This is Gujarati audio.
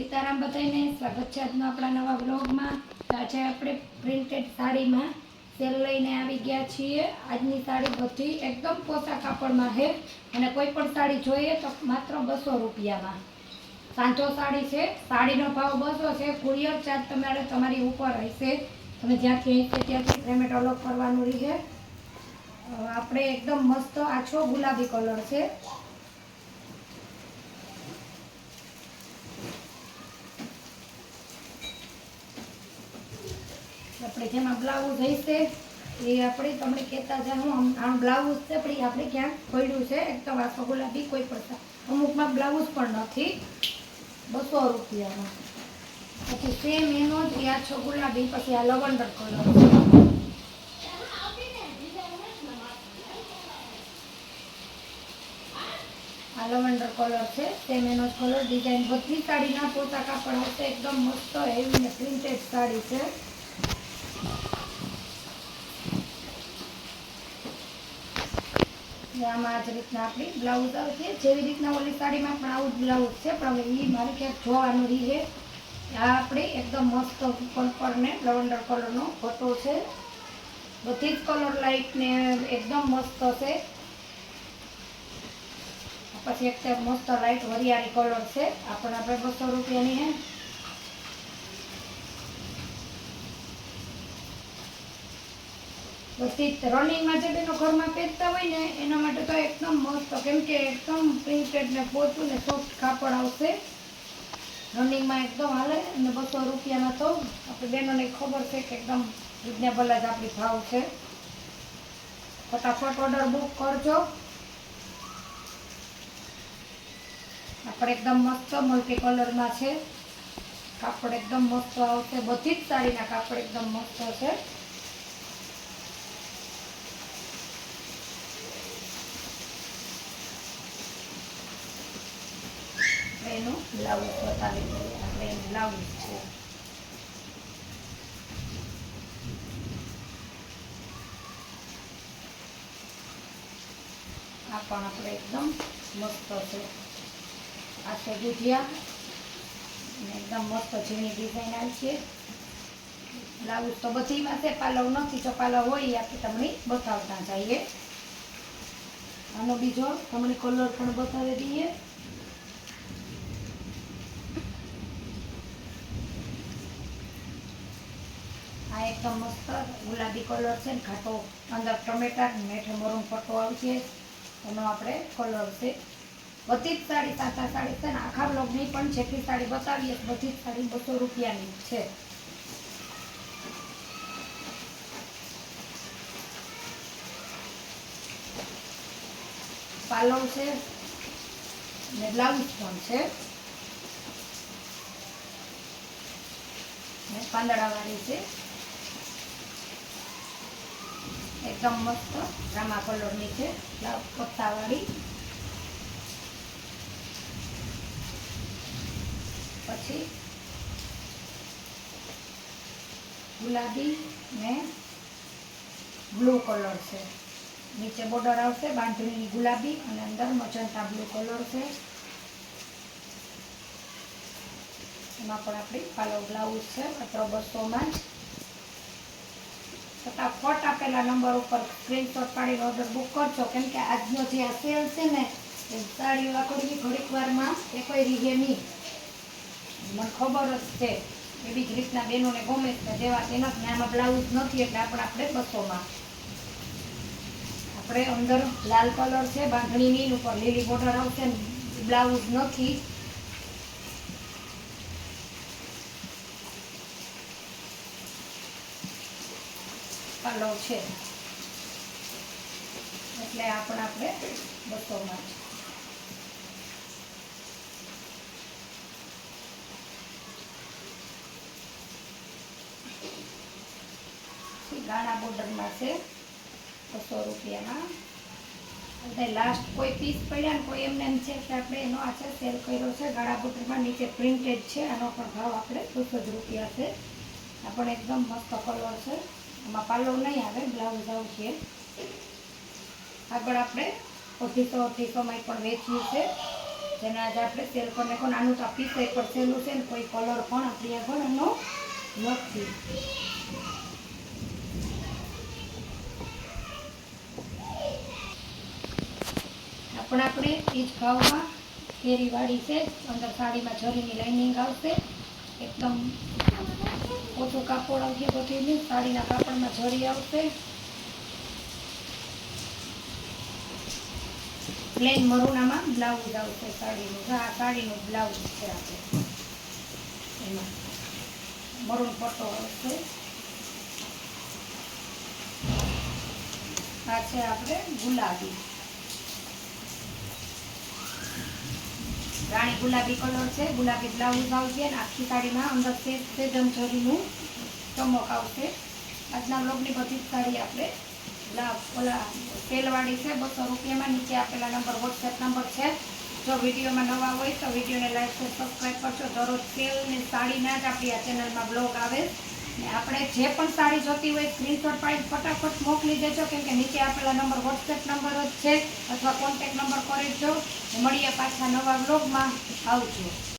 સીતારામ બધાને સ્વાગત છે આજનો આપણા નવા બ્લોગમાં આજે આપણે પ્રિન્ટેડ સાડીમાં સેલ લઈને આવી ગયા છીએ. આજની સાડી બધી એકદમ પોતા કાપડમાં છે. અને કોઈ પણ સાડી જોઈએ તો માત્ર બસો રૂપિયામાં. સાંજો સાડી છે. સાડીનો ભાવ બસો છે. કુરિયર ચાર્જ તમારે તમારી ઉપર રહેશે તમે જ્યાંથી હશે ત્યાંથી પેમેન્ટ અલગ કરવાનું રહે. આપણે એકદમ મસ્ત આછો ગુલાબી કલર છે. આપણે જેમાં બ્લાઉઝ હશે, એ આપણે તમને કહેતા છે હું આમ બ્લાઉઝ છે, પણ આપણે ક્યાંક ખોલ્યું છે? એક તો વાસો ગુલાબી, કોઈ પણ અમુકમાં બ્લાઉઝ પણ નથી. બસો રૂપિયામાં. પછી સેમ એનો જ, એ આછો ગુલાબી, પછી આ લવંડર કલર આ લવંડર કલર છે સેમ એનો કલર ડિઝાઇન બધી સાડીના પોતા કાપડ હશે. એકદમ મસ્ત હેવી ને પ્રિન્ટેડ સાડી છે. આમાં જ રીતના આપણી બ્લાઉઝ આવશે. જેવી રીતના ઓલી સાડીમાં પણ આવું બ્લાઉઝ છે, પણ હવે એ મારે ક્યાંક જોવાનું રહે આ આપણે એકદમ મસ્ત પર્પલ ને લવંડર કલરનો ફોટો છે. બધી જ કલર લાઇટને એકદમ મસ્ત છે. પછી એક મસ્ત લાઇટ વરિયાળી કલર છે. આ પણ આપણે બસો રૂપિયાની હે બધી રનિંગમાં જે બેનો ઘરમાં પહેરતા હોય ને, એના માટે તો એકદમ મસ્ત, કેમ કે એકદમ પ્રિન્ટેડ ને પોતું ને સોફ્ટ કાપડ આવશે. રનિંગમાં એકદમ હાલે, અને બસો રૂપિયામાં તો. આપણે બહેનોને ખબર છે કે એકદમ રિઝનેબલ જ આપણી ભાવ છે. ફટાફટ ઓર્ડર બુક કરજો. આપણે એકદમ મસ્ત મલ્ટી કલરમાં છે. કાપડ એકદમ મસ્ત આવશે. બધી જ સાડીના કાપડ એકદમ મસ્ત છે આપણે એનું બ્લાઉઝ બતાવી દઈએ આપણે બ્લાઉઝ છે. આ પણ આપણે એકદમ મસ્ત છે. આ છે ગુજિયા એકદમ મસ્ત ઝીણી ડિઝાઇન આવી છે. બ્લાઉઝ તો બધીમાં છે, પાલવ નથી તો પાલવ હોય આપણે તમને બતાવતા જઈએ. આનો બીજો તમને કલર પણ બતાવી દઈએ. આ એકદમ મસ્ત ગુલાબી કલર છે ને ઘાટો અંદર ટમેટા ને મેઠે મરૂન પટ્ટો આવશે એનો આપણે કલર છે. બધી જ સાડી સાતા સાડી છે ને આખા બ્લોગની પણ જેટલી સાડી બતાવીએ બધી જ સાડી બસો રૂપિયાની છે. પાલવ છે ને બ્લાઉઝ પણ છે. પાંદડાવાળી છે. એકદમ મસ્ત રામા કલરની છે પત્તાવાળી પછી ગુલાબી ને બ્લુ કલર છે નીચે બોર્ડર આવશે બાંધણીની ગુલાબી અને અંદર મજંટા બ્લુ કલર છે। એમાં પણ આપણી પાલો બ્લાઉઝ છે, માત્ર બસોમાં જ। ફટાફટ આપેલા નંબર ઉપર સ્ક્રીનશોટ પાડીને ઓર્ડર બુક કરજો. કેમ કે આજનો જે આ સેલ છે ને, એ સાડીઓ વાકડી ઘડીક વારમાં એ કોઈ રીગે નહીં. મને ખબર જ છે. એવી જ રીતના બહેનોને ગમે છે, જેવા તેના આમાં બ્લાઉઝ નથી, એટલે આપણે આપણે બસોમાં. આપણે અંદર લાલ કલર છે બાંધણીની ઉપર લીલી બોર્ડર આવશે બ્લાઉઝ નથી. કલર છે. એટલે આપણે આપણે બસોમાં જ ગાણા બોર્ડરમાં છે બસો રૂપિયામાં. એટલે લાસ્ટ કોઈ પીસ પડ્યા ને કોઈ એમને એમ છે કે આપણે એનો આ છે સેલ કર્યો છે. ગાળા બોટરમાં નીચે પ્રિન્ટેડ છે. આનો પણ ભાવ આપણે બસો જ રૂપિયા છે. આ પણ એકદમ મસ્ત કલર છે. આમાં પાલવ નહીં આવે, બ્લાઉઝ આવશે આગળ આપણે અઢીસો અઢીસોમાં પણ વેચીએ છે. જેને આજે આપણે સેલ પર નાખો આનું તો પીસ પર સેલું છે ને કોઈ કલર પણ આપણી આગળ એનો નથી. આપણે આપણે એ જ ભાવમાં કેરીવાળી છે. અંદર સાડીમાં જરીની લાઇનિંગ આવશે. એકદમ ઓછું કાપડ આવશે બધીની, સાડીના કાપડમાં જરી આવશે. પ્લેન મરૂનામાં બ્લાઉઝ આવશે સાડીનું. આ સાડીનું બ્લાઉઝ છે આપણે એમાં મરૂન પટ્ટો આવશે. આ છે આપણે ગુલાબી. રાણી ગુલાબી કલર છે. ગુલાબી બ્લાઉઝ આવશે અને આખી સાડીમાં અંદર સેજ સેજમ જરીનું ચમક આવશે. આજના બ્લોગની બધી જ સાડી આપણે ઓલા તેલવાળી છે, બસો રૂપિયામાં. નીચે આપેલા નંબર વોટ્સએપ નંબર છે. જો વિડીયોમાં નવા હોય તો વિડીયોને લાઈક સબસ્ક્રાઈબ કરજો. દરરોજ સેલની સાડીના જ આપણી આ ચેનલમાં બ્લોગ આવે. આપણે જે પણ સાડી જોતી હોય સ્ક્રીનશોટ પાડી ફટાફટ મોકલી દેજો, કેમ કે નીચે આપેલા નંબર વોટ્સએપ નંબર જ છે, અથવા કોન્ટેક નંબર કરી દો મળીએ પાછા નવા બ્લોગમાં આવજો.